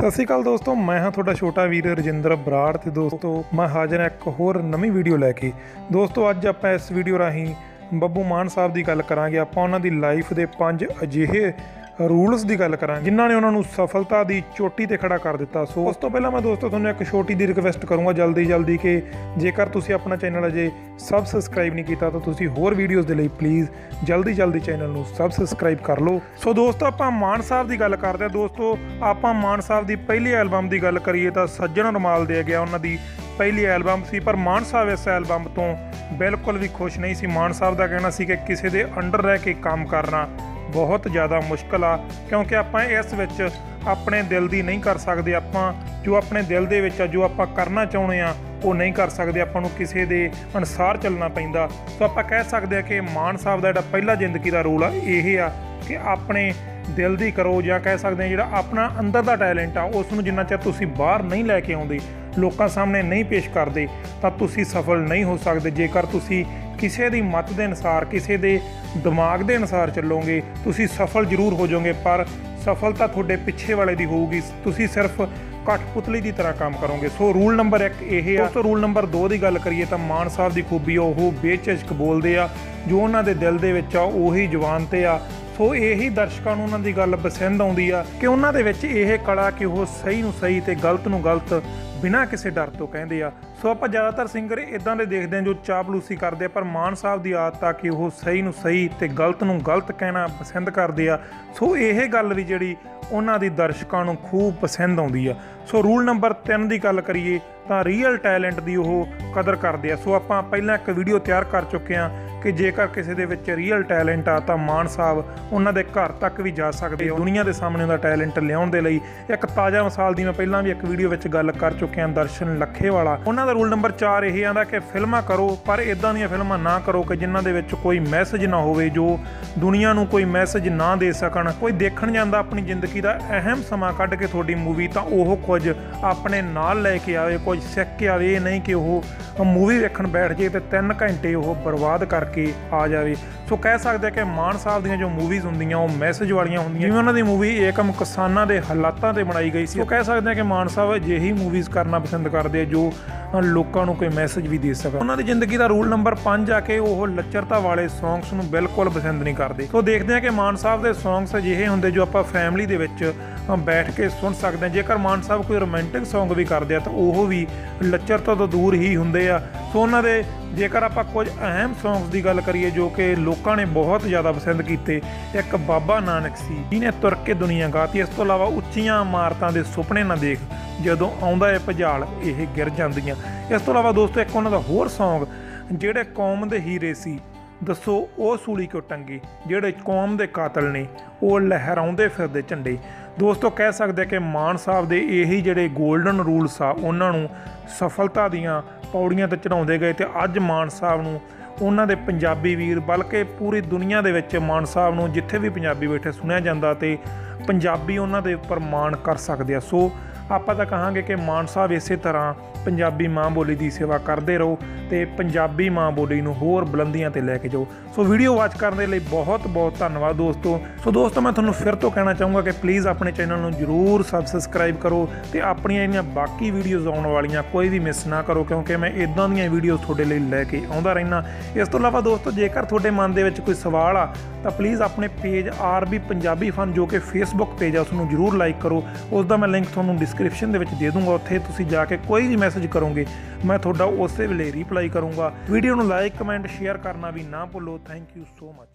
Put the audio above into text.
ਸਤਿ ਸ਼੍ਰੀ ਅਕਾਲ ਦੋਸਤੋ, ਮੈਂ ਹਾਂ ਤੁਹਾਡਾ ਛੋਟਾ ਵੀਰ ਰਜਿੰਦਰ ਬਰਾੜ ਤੇ ਦੋਸਤੋ, ਮੈਂ ਹਾਜ਼ਰ ਹਾਂ ਇੱਕ ਹੋਰ ਨਵੀਂ ਵੀਡੀਓ ਲੈ ਕੇ। ਦੋਸਤੋ, ਅੱਜ ਆਪਾਂ ਇਸ ਵੀਡੀਓ ਰਾਹੀਂ ਬੱਬੂ ਮਾਨ ਸਾਹਿਬ ਦੀ ਗੱਲ ਕਰਾਂਗੇ। ਆਪਾਂ ਉਹਨਾਂ ਦੀ ਲਾਈਫ ਦੇ ਪੰਜ ਅਜਿਹੇ ਰੂਲਸ ਦੀ ਗੱਲ ਕਰਾਂਗੇ ਜਿਨ੍ਹਾਂ ਨੇ ਉਹਨਾਂ ਨੂੰ ਸਫਲਤਾ ਦੀ ਚੋਟੀ ਤੇ ਖੜਾ ਕਰ ਦਿੱਤਾ। ਸੋ ਉਸ ਤੋਂ ਪਹਿਲਾਂ ਮੈਂ ਦੋਸਤੋ ਤੁਹਾਨੂੰ ਇੱਕ ਛੋਟੀ ਦੀ ਰਿਕਵੈਸਟ ਕਰੂੰਗਾ ਜਲਦੀ ਜਲਦੀ ਕਿ ਜੇਕਰ ਤੁਸੀਂ ਆਪਣਾ ਚੈਨਲ ਅਜੇ ਸਬ ਸਬਸਕ੍ਰਾਈਬ ਨਹੀਂ ਕੀਤਾ, ਤਾਂ ਤੁਸੀਂ ਹੋਰ ਵੀਡੀਓਜ਼ ਦੇ ਲਈ ਪਲੀਜ਼ ਜਲਦੀ ਜਲਦੀ ਚੈਨਲ ਨੂੰ ਸਬ ਸਬਸਕ੍ਰਾਈਬ ਕਰ ਲਓ। ਸੋ ਦੋਸਤੋ ਆਪਾਂ ਮਾਨ ਸਾਹਿਬ ਦੀ ਗੱਲ ਕਰਦੇ ਹਾਂ। ਦੋਸਤੋ ਆਪਾਂ ਮਾਨ ਸਾਹਿਬ ਦੀ ਪਹਿਲੀ ਐਲਬਮ ਦੀ ਗੱਲ ਕਰੀਏ ਤਾਂ ਸੱਜਣ ਰਮਾਲ ਦੇ ਗਿਆ ਉਹਨਾਂ ਦੀ ਪਹਿਲੀ ਐਲਬਮ ਸੀ, ਪਰ ਮਾਨ ਸਾਹਿਬ ਇਸ ਐਲਬਮ ਤੋਂ ਬਿਲਕੁਲ ਵੀ ਖੁਸ਼ ਨਹੀਂ ਸੀ। ਮਾਨ ਸਾਹਿਬ ਦਾ ਕਹਿਣਾ ਸੀ ਕਿ ਕਿਸੇ ਦੇ ਅੰਡਰ ਰਹਿ ਕੇ ਕੰਮ ਕਰਨਾ ਬਹੁਤ ਜ਼ਿਆਦਾ ਮੁਸ਼ਕਲ ਆ, ਕਿਉਂਕਿ ਆਪਾਂ ਇਸ ਵਿੱਚ ਆਪਣੇ ਦਿਲ ਦੀ ਨਹੀਂ ਕਰ ਸਕਦੇ। ਆਪਾਂ ਜੋ ਆਪਣੇ ਦਿਲ ਦੇ ਵਿੱਚ ਆ, ਜੋ ਆਪਾਂ ਕਰਨਾ ਚਾਹੁੰਦੇ ਆ, ਉਹ ਨਹੀਂ ਕਰ ਸਕਦੇ। ਆਪਾਂ ਨੂੰ ਕਿਸੇ ਦੇ ਅਨਸਾਰ ਚੱਲਣਾ ਪੈਂਦਾ। ਸੋ ਆਪਾਂ ਕਹਿ ਸਕਦੇ ਆ ਕਿ ਮਾਨ ਸਾਹਿਬ ਦਾ ਜਿਹੜਾ ਪਹਿਲਾ ਜ਼ਿੰਦਗੀ ਦਾ ਰੂਲ ਆ, ਇਹ ਆ ਕਿ ਆਪਣੇ ਦਿਲ ਦੀ ਕਰੋ, ਜਾਂ ਕਹਿ ਸਕਦੇ ਆ ਜਿਹੜਾ ਆਪਣਾ ਅੰਦਰ ਦਾ ਟੈਲੈਂਟ ਆ, ਉਸ ਨੂੰ ਜਿੰਨਾ ਚਿਰ ਤੁਸੀਂ ਬਾਹਰ ਨਹੀਂ ਲੈ ਕੇ ਆਉਂਦੇ, ਲੋਕਾਂ ਸਾਹਮਣੇ ਨਹੀਂ ਪੇਸ਼ ਕਰਦੇ, ਤਾਂ ਤੁਸੀਂ ਸਫਲ ਨਹੀਂ ਹੋ ਸਕਦੇ। ਜੇਕਰ ਤੁਸੀਂ ਕਿਸੇ ਦੀ ਮਤ ਦੇ ਅਨਸਾਰ ਕਿਸੇ ਦੇ ਦਿਮਾਗ ਦੇ ਅਨਸਾਰ ਚੱਲੋਗੇ ਤੁਸੀਂ ਸਫਲ ਜ਼ਰੂਰ ਹੋ ਜਾਓਗੇ ਪਰ ਸਫਲਤਾ ਤੁਹਾਡੇ ਪਿੱਛੇ ਵਾਲੇ ਦੀ ਹੋਊਗੀ। ਤੁਸੀਂ ਸਿਰਫ ਕਠਪੁਤਲੀ ਦੀ ਤਰ੍ਹਾਂ ਕੰਮ ਕਰੋਗੇ। ਸੋ ਰੂਲ ਨੰਬਰ 1 ਇਹ ਆ। ਸੋ ਰੂਲ ਨੰਬਰ 2 ਦੀ ਗੱਲ ਕਰੀਏ ਤਾਂ ਮਾਨ ਸਾਹਿਬ ਦੀ ਖੂਬੀ ਆ, ਉਹ ਬੇਝਿਜਕ ਬੋਲਦੇ ਆ ਜੋ ਉਹਨਾਂ ਦੇ ਦਿਲ ਦੇ ਵਿੱਚ ਆ ਉਹੀ ਜ਼ੁਬਾਨ ਤੇ ਆ। ਸੋ ਇਹੀ ਦਰਸ਼ਕਾਂ ਨੂੰ ਉਹਨਾਂ ਦੀ ਗੱਲ ਪਸੰਦ ਆਉਂਦੀ ਆ ਕਿ ਉਹਨਾਂ ਦੇ ਵਿੱਚ ਇਹ ਕਲਾ ਕਿ ਉਹ ਸਹੀ ਨੂੰ ਸਹੀ ਤੇ ਗਲਤ ਨੂੰ ਗਲਤ ਬਿਨਾਂ ਕਿਸੇ ਡਰ ਤੋਂ ਕਹਿੰਦੇ ਆ। ਸੋ ਆਪਾਂ ਜ਼ਿਆਦਾਤਰ ਸਿੰਗਰ ਇਦਾਂ ਦੇ ਦੇਖਦੇ ਹਾਂ ਜੋ ਚਾਪਲੂਸੀ ਕਰਦੇ ਆ, ਪਰ ਮਾਨ ਸਾਹਿਬ ਦੀ ਆਦਤ ਆ ਕਿ ਉਹ ਸਹੀ ਨੂੰ ਸਹੀ ਤੇ ਗਲਤ ਨੂੰ ਗਲਤ ਕਹਿਣਾ ਪਸੰਦ ਕਰਦੇ ਆ। ਸੋ ਇਹ ਗੱਲ ਵੀ ਜਿਹੜੀ ਉਹਨਾਂ ਦੀ ਦਰਸ਼ਕਾਂ ਨੂੰ ਖੂਬ ਪਸੰਦ ਆਉਂਦੀ ਆ। ਸੋ ਰੂਲ ਨੰਬਰ 3 ਦੀ ਗੱਲ ਕਰੀਏ ਤਾਂ ਰੀਅਲ ਟੈਲੈਂਟ ਦੀ ਉਹ ਕਦਰ ਕਰਦੇ ਆ। ਸੋ ਆਪਾਂ ਪਹਿਲਾਂ ਇੱਕ ਵੀਡੀਓ ਤਿਆਰ ਕਰ ਚੁੱਕੇ ਆ ਕਿ ਜੇਕਰ ਕਿਸੇ ਦੇ ਵਿੱਚ ਰੀਅਲ ਟੈਲੈਂਟ ਆ ਤਾਂ ਮਾਨ ਸਾਹਿਬ ਉਹਨਾਂ ਦੇ ਘਰ ਤੱਕ ਵੀ ਜਾ ਸਕਦੇ ਆ। ਦੁਨੀਆ ਦੇ ਸਾਹਮਣੇ ਉਹਦਾ ਟੈਲੈਂਟ ਲਿਆਉਣ ਦੇ ਲਈ ਇੱਕ ਤਾਜ਼ਾ ਮਿਸਾਲ ਦੀ ਮੈਂ ਪਹਿਲਾਂ ਵੀ ਇੱਕ ਵੀਡੀਓ ਵਿੱਚ ਗੱਲ ਕਰ ਚੁੱਕਿਆ ਦਰਸ਼ਨ ਲੱਖੇਵਾਲਾ। ਉਹਨਾਂ ਦਾ ਰੂਲ ਨੰਬਰ 4 ਇਹ ਆਂਦਾ ਕਿ ਫਿਲਮਾਂ ਕਰੋ, ਪਰ ਇਦਾਂ ਦੀਆਂ ਫਿਲਮਾਂ ਨਾ ਕਰੋ ਕਿ ਜਿਨ੍ਹਾਂ ਦੇ ਵਿੱਚ ਕੋਈ ਮੈਸੇਜ ਨਾ ਹੋਵੇ, ਜੋ ਦੁਨੀਆ ਨੂੰ ਕੋਈ ਮੈਸੇਜ ਨਾ ਦੇ ਸਕਣ। ਕੋਈ ਦੇਖਣ ਜਾਂਦਾ ਆਪਣੀ ਜ਼ਿੰਦਗੀ ਦਾ ਅਹਿਮ ਸਮਾਂ ਕੱਢ ਕੇ ਤੁਹਾਡੀ ਮੂਵੀ ਤਾਂ ਉਹ ਕੁਝ ਆਪਣੇ ਨਾਲ ਲੈ ਕੇ ਆਵੇ, ਕੁਝ ਸਿੱਖ ਕੇ ਆਵੇ। ਇਹ ਨਹੀਂ ਕਿ ਉਹ ਮੂਵੀ ਵੇਖਣ ਬੈਠ ਜੇ ਤੇ 3 ਘੰਟੇ ਉਹ ਬਰਬਾਦ ਕਰ ਕੇ ਆ ਜਾਵੇ। ਸੋ ਕਹਿ ਸਕਦੇ ਆ ਕਿ ਮਾਨ ਸਾਹਿਬ ਦੀਆਂ ਜੋ ਮੂਵੀਜ਼ ਹੁੰਦੀਆਂ, ਉਹ ਮੈਸੇਜ ਵਾਲੀਆਂ ਹੁੰਦੀਆਂ। ਜਿਵੇਂ ਉਹਨਾਂ ਦੀ ਮੂਵੀ ਏਕਮ ਕਿਸਾਨਾਂ ਦੇ ਹਾਲਾਤਾਂ ਤੇ ਬਣਾਈ ਗਈ ਸੀ। ਉਹ ਕਹਿ ਸਕਦੇ ਆ ਕਿ ਮਾਨ ਸਾਹਿਬ ਅਜਿਹੀ ਮੂਵੀਜ਼ ਕਰਨਾ ਪਸੰਦ ਕਰਦੇ ਆ, ਜੋ ਲੋਕਾਂ ਨੂੰ ਕੋਈ ਮੈਸੇਜ ਵੀ ਦੇ ਸਕਣ। ਉਹਨਾਂ ਦੀ ਜ਼ਿੰਦਗੀ ਦਾ ਰੂਲ ਨੰਬਰ 5 ਆ ਕੇ ਉਹ ਲੱਚਰਤਾ ਵਾਲੇ ਸੌਂਗਸ ਨੂੰ ਬਿਲਕੁਲ ਪਸੰਦ ਨਹੀਂ ਕਰਦੇ। ਸੋ ਦੇਖਦੇ ਆ ਕਿ ਮਾਨ ਸਾਹਿਬ ਦੇ ਸੌਂਗਸ ਅਜਿਹੇ ਹੁੰਦੇ ਜੋ ਆਪਾਂ ਫੈਮਿਲੀ ਦੇ ਵਿੱਚ ਬੈਠ ਕੇ ਸੁਣ ਸਕਦੇ ਹਾਂ ਜੇਕਰ ਮਾਨ ਸਾਹਿਬ ਕੋਈ ਰੋਮਾਂਟਿਕ ਸੌਂਗ ਵੀ ਕਰਦੇ ਆ, ਤਾਂ ਉਹ ਵੀ ਲੱਚਰਤਾ ਤੋਂ ਦੂਰ ਹੀ ਹੁੰਦੇ ਆ। ਸੋ ਉਹਨਾਂ ਦੇ ਜੇਕਰ ਆਪਾਂ ਕੁਝ ਅਹਿਮ ਸੌਂਗਸ ਦੀ ਗੱਲ ਕਰੀਏ ਜੋ ਕਿ ਲੋਕਾਂ ਨੇ ਬਹੁਤ ਜ਼ਿਆਦਾ ਪਸੰਦ ਕੀਤੇ, ਇੱਕ ਬਾਬਾ ਨਾਨਕ ਸੀ, ਜਿਹਨੇ ਤੁਰ ਕੇ ਦੁਨੀਆ ਗਾਤੀ। ਇਸ ਤੋਂ ਇਲਾਵਾ ਉੱਚੀਆਂ ਇਮਾਰਤਾਂ ਦੇ ਸੁਪਨੇ ਨਾ ਦੇਖ, ਜਦੋਂ ਆਉਂਦਾ ਹੈ ਭਜਾਲ, ਇਹ ਗਿਰ ਜਾਂਦੀਆਂ। ਇਸ ਤੋਂ ਇਲਾਵਾ ਦੋਸਤੋ, ਇੱਕ ਉਹਨਾਂ ਦਾ ਹੋਰ ਸੌਂਗ ਜਿਹੜੇ ਕੌਮ ਦੇ ਹੀਰੇ ਸੀ, ਦੱਸੋ ਉਹ ਸੂਲੀ ਕਿਉਂ ਟੰਗੀ? ਜਿਹੜੇ ਕੌਮ ਦੇ ਕਾਤਲ ਨੇ, ਉਹ ਲਹਿਰਾਉਂਦੇ ਫਿਰਦੇ ਝੰਡੇ। ਦੋਸਤੋ, ਕਹਿ ਸਕਦੇ ਕਿ ਮਾਨ ਸਾਹਿਬ ਦੇ ਇਹੀ ਜਿਹੜੇ 골ਡਨ ਰੂਲਸ ਆ, ਉਹਨਾਂ ਨੂੰ ਸਫਲਤਾ ਦੀਆਂ ਪੌੜੀਆਂ ਤੇ ਚੜਾਉਂਦੇ ਗਏ ਤੇ ਅੱਜ ਮਾਨ ਸਾਹਿਬ ਨੂੰ ਉਹਨਾਂ ਦੇ ਪੰਜਾਬੀ ਵੀਰ, ਬਲਕਿ ਪੂਰੀ ਦੁਨੀਆ ਦੇ ਵਿੱਚ ਮਾਨ ਸਾਹਿਬ ਨੂੰ ਜਿੱਥੇ ਵੀ ਪੰਜਾਬੀ ਬੈਠੇ ਸੁਣਿਆ ਜਾਂਦਾ ਤੇ ਪੰਜਾਬੀ ਉਹਨਾਂ ਦੇ ਉੱਪਰ ਮਾਣ ਕਰ ਸਕਦੇ ਆ। ਸੋ, ਆਪਾਂ ਤਾਂ ਕਹਾਂਗੇ ਕਿ ਮਾਨ ਸਾਹਿਬ ਇਸੇ ਤਰ੍ਹਾਂ ਪੰਜਾਬੀ ਮਾਂ ਬੋਲੀ ਦੀ ਸੇਵਾ ਕਰਦੇ ਰਹੋ ਤੇ ਪੰਜਾਬੀ ਮਾਂ ਬੋਲੀ ਨੂੰ ਹੋਰ ਬੁਲੰਦੀਆਂ ਤੇ ਲੈ ਕੇ ਜਾਓ। ਸੋ ਵੀਡੀਓ ਵਾਚ ਕਰਨ ਦੇ ਲਈ ਬਹੁਤ ਬਹੁਤ ਧੰਨਵਾਦ ਦੋਸਤੋ। ਸੋ ਦੋਸਤੋ, ਮੈਂ ਤੁਹਾਨੂੰ ਫਿਰ ਤੋਂ ਕਹਿਣਾ ਚਾਹੂੰਗਾ ਕਿ ਪਲੀਜ਼ ਆਪਣੇ ਚੈਨਲ ਨੂੰ ਜਰੂਰ ਸਬਸਕ੍ਰਾਈਬ ਕਰੋ ਤੇ ਆਪਣੀਆਂ ਜਿਹੜੀਆਂ ਬਾਕੀ ਵੀਡੀਓਜ਼ ਆਉਣ ਵਾਲੀਆਂ ਕੋਈ ਵੀ ਮਿਸ ਨਾ ਕਰੋ, ਕਿਉਂਕਿ ਮੈਂ ਇਦਾਂ ਦੀਆਂ ਵੀਡੀਓਜ਼ ਤੁਹਾਡੇ ਲਈ ਲੈ ਕੇ ਆਉਂਦਾ ਰਹਿਣਾ ਇਸ ਤੋਂ ਇਲਾਵਾ ਦੋਸਤੋ, ਜੇਕਰ ਤੁਹਾਡੇ ਮਨ ਦੇ ਵਿੱਚ ਕੋਈ ਸਵਾਲ ਆ, ਤਾਂ ਪਲੀਜ਼ ਆਪਣੇ ਪੇਜ ਆਰਬੀ ਪੰਜਾਬੀ ਫਨ ਜੋ ਕਿ ਫੇਸਬੁੱਕ ਪੇਜ ਆ ਉਸ ਨੂੰ ਜਰੂਰ ਲਾਈਕ ਕਰੋ। ਉਸ ਦਾ ਮੈਂ ਲਿੰਕ ਤੁਹਾਨੂੰ ਡਿਸਕ੍ਰਿਪਸ਼ਨ ਦੇ ਵਿੱਚ ਦੇ ਦੂੰਗਾ। ਉੱਥੇ ਤੁਸੀਂ ਜਾ ਕੇ ਕੋਈ ਵੀ ਮੈਸੇਜ ਕਰੋਗੇ। ਮੈਂ ਤੁਹਾਡਾ ਉਸੇ ਵੇਲੇ ਰਿਪਲਾਈ ਕਰੂੰਗਾ। ਵੀਡੀਓ ਨੂੰ ਲਾਈਕ ਕਮੈਂਟ ਸ਼ੇਅਰ ਕਰਨਾ ਵੀ ਨਾ ਭੁੱਲੋ। Thank you so much